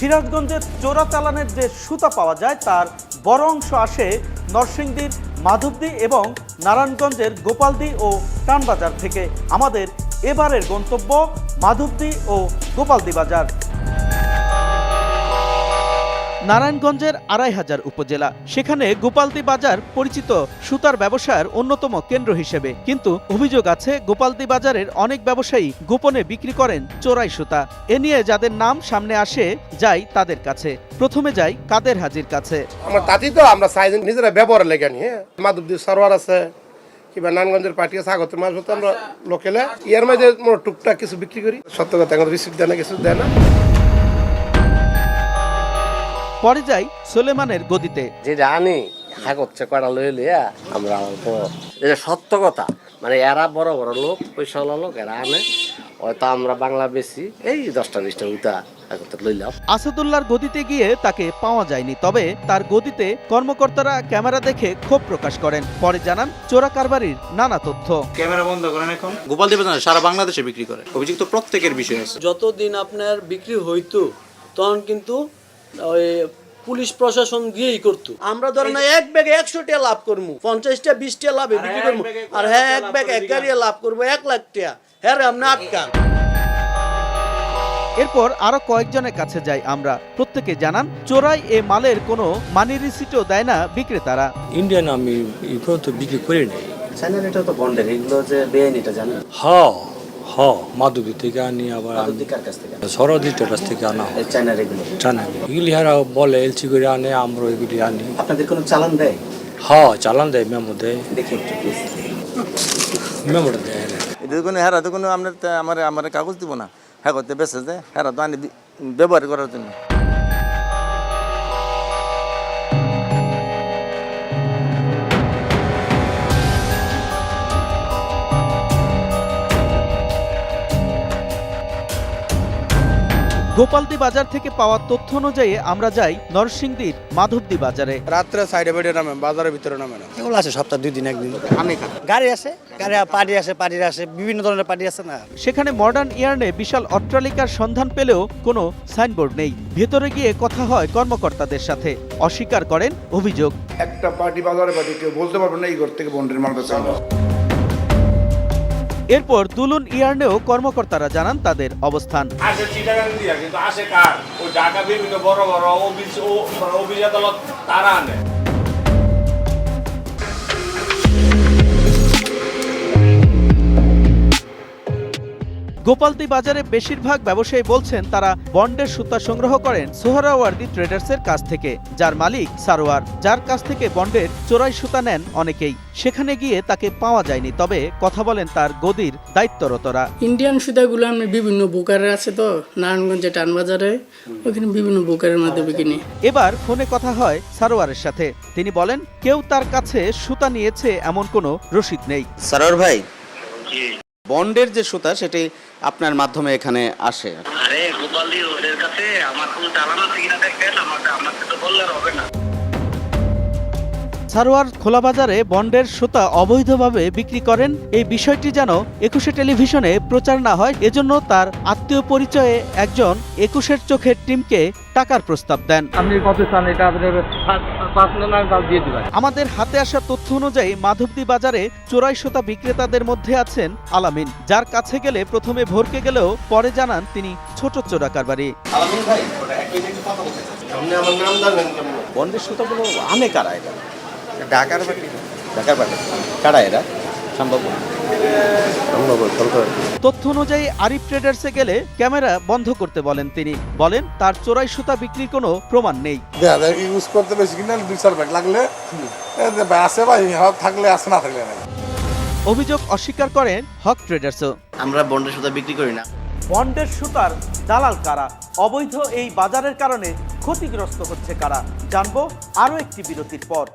সিরাজগঞ্জের চোরা চালানের যে সুতা পাওয়া যায়, তার বড় অংশ আসে নরসিংদীর মাধবদী এবং নারায়ণগঞ্জের গোপালদী ও টানবাজার থেকে। আমাদের এবারের গন্তব্য মাধবদী ও গোপালদী বাজার। নারায়ণগঞ্জের আড়াই হাজার উপজেলা। সেখানে গোপালদি বাজার পরিচিত সুতার ব্যবসার অন্যতম কেন্দ্র হিসেবে। কিন্তু অভিযোগ আছে, গোপালদি বাজারের অনেক ব্যবসায়ী গোপনে বিক্রি করেন চোরাই সুতা। এ নিয়ে যাদের নাম সামনে আসে যাই তাদের কাছে। প্রথমে যাই কাদের হাজির কাছে। আমার তাঁতি তো, আমরা যে নিজেরা ব্যবহার লেগে নি হ্যাঁ মাধবদীর সারোয়ার আছে, কিংবা নানগঞ্জের পার্টি আছে আগতের মাছ আমরা লোকেলে। ইয়ার মাঝে টুকটাক কিছু বিক্রি করি। সত্য কথা রিসিপ্ট দেয় না, কিছু দেয় না। পরে যাই সোলেমানের গদিতে। যে জানি হাগচ্ছে কয়টা লই লিয়া আমরা অল্প এটা সত্য কথা। মানে এরা বড় বড় লোক পয়সাওয়ালা লোক এরা আনে। হয়তো আমরা বাংলা বেশি এই দশটা বিশটা লইলাম। আসাদুল্লাহর গদিতে গিয়ে তাকে পাওয়া যায়নি তবে তার গদিতে কর্মকর্তারা ক্যামেরা দেখে ক্ষোভ প্রকাশ করেন। পরে জানান চোরা কারবারির নানা তথ্য। ক্যামেরা বন্ধ করেন এখন। গোপাল দেবে না সারা বাংলাদেশে বিক্রি করে। অভিযুক্ত প্রত্যেকের বিষয় আছে। যতদিন আপনার বিক্রি হইতো তখন কিন্তু ওই পুলিশ প্রশাসন দিয়েই করতো। আমরা ধরেন এক ব্যাগে একশো টাকা লাভ করব পঞ্চাশটা বিশটা লাভে বিক্রি করব আর হ্যাঁ এক ব্যাগ এক গাড়ি লাভ করব এক লাখ টাকা। হ্যাঁ রে আপনি আটকান এরপর আরও কয়েকজনের কাছে যাই আমরা। প্রত্যেকে জানান চোরাই এ মালের কোনো মানি রিসিটও দেয় না বিক্রেতারা। ইন্ডিয়ান আমি এগুলো তো বিক্রি করি নাই চ্যানেল এটা তো বন্ডের এগুলো যে বেআইনি এটা জানেন? হ হ থেকে আনি আবার কার কাছ থেকে সরদিটার কাছ থেকে আনা। হয় এগুলি হারা বলে এলচি করে আনে আমরা এগুলি আনি। আপনাদের কোনো চালান দেয়? হ চালান দেয় মেমো দেয়। দেখি মেমোটা দেয় এটা কোনো হেরা তো কোনো আপনার আমার আমার কাগজ দিব না। হ্যাঁ করতে বেসে যে হেরা তো আনি ব্যবহার করার জন্য। গোপালদি বাজার থেকে পাওয়া তথ্য অনুযায়ী আমরা যাই নরসিংদীর মাধবদী বাজারে। রাত্রে সাইডে বেডে নামে বাজারের ভিতরে নামে না। এগুলো আছে সপ্তাহ দুই দিন একদিন। গাড়ি আছে গাড়ি পার্টি আছে পার্টির আছে বিভিন্ন ধরনের পার্টি আছে না। সেখানে মডার্ন ইয়ার্নে বিশাল অট্টালিকার সন্ধান পেলেও কোনো সাইনবোর্ড নেই। ভেতরে গিয়ে কথা হয় কর্মকর্তাদের সাথে। অস্বীকার করেন অভিযোগ। একটা পার্টি বাজারে পার্টি কেউ বলতে পারবে না এই ঘর থেকে বন্ডের মাল বেচা হলো। এরপর দুলুন ইয়ার্নেও কর্মকর্তারা জানান তাদের অবস্থান। আসে চিটাগাং দিয়া কিন্তু আসে কার? ও ঢাকা বিভিন্ন বড় বড় অফিস, ও মানে অফিস তারা আনে। গোপালদি বাজারে বেশিরভাগ ব্যবসায়ী বলছেন তারা বন্ডের সুতা সংগ্রহ করেন সোহরাওয়ার্দি ট্রেডার্সের কাছ থেকে। যার মালিক সারোয়ার যার কাছ থেকে বন্ডের চোরাই সুতা নেন অনেকেই। সেখানে গিয়ে তাকে পাওয়া যায়নি তবে কথা বলেন তার গদির দায়িত্বরতরা। ইন্ডিয়ান সুতাগুলো আমি বিভিন্ন বুকারের আছে তো নারায়ণগঞ্জে টানবাজারে ওখানে বিভিন্ন বুকারের মাধ্যমে কিনি এবার ফোনে কথা হয় সারোয়ারের সাথে। তিনি বলেন কেউ তার কাছে সুতা নিয়েছে এমন কোনো রসিদ নেই। সারোয়ার ভাই? বন্ডের যে সুতা, সেটি আপনার মাধ্যমে এখানে আসে। আরে ওদের কাছে আমার চালানো ঠিক না আমাকে আমাকে তো বললে হবে না। সারোয়ার খোলা বাজারে বন্ডের সুতা অবৈধভাবে বিক্রি করেন। এই বিষয়টি যেন একুশে টেলিভিশনে প্রচার না হয় এজন্য তার আত্মীয় পরিচয়ে একজন একুশের চোখের টিমকে টাকার প্রস্তাব দেন। আপনি কত চান? এটা আপনার পাঁচ নাম্বার দিয়ে দিবেন। আমাদের হাতে আসা তথ্য অনুযায়ী মাধবদী বাজারে চোরাই সুতা বিক্রেতাদের মধ্যে আছেন আলামিন যার কাছে গেলে প্রথমে ভরকে গেলেও পরে জানান তিনি ছোট চোরা কারবারি। আপনি আমার নাম জানেন বন্ডের সুতাগুলো আনে কারা এটা? ঢাকার ঢাকার কারা এরা? সম্ভব তথ্য অনুযায়ী আরিফ ট্রেডার্সে গেলে ক্যামেরা বন্ধ করতে বলেন তিনি। বলেন তার চোরাই সুতা বিক্রির কোনো প্রমাণ নেই। ইউজ করতে বেশি কিনা দুই চার ব্যাগ লাগলে। আছে ভাই হ্যাঁ, থাকলে আছে না থাকলে নাই। অভিযোগ অস্বীকার করেন হক ট্রেডার্সও। আমরা বন্ডের সুতা বিক্রি করি না। বন্ডের সুতার দালাল কারা? অবৈধ এই বাজারের কারণে ক্ষতিগ্রস্ত হচ্ছে কারা? জানব আরও একটি বিরতির পর।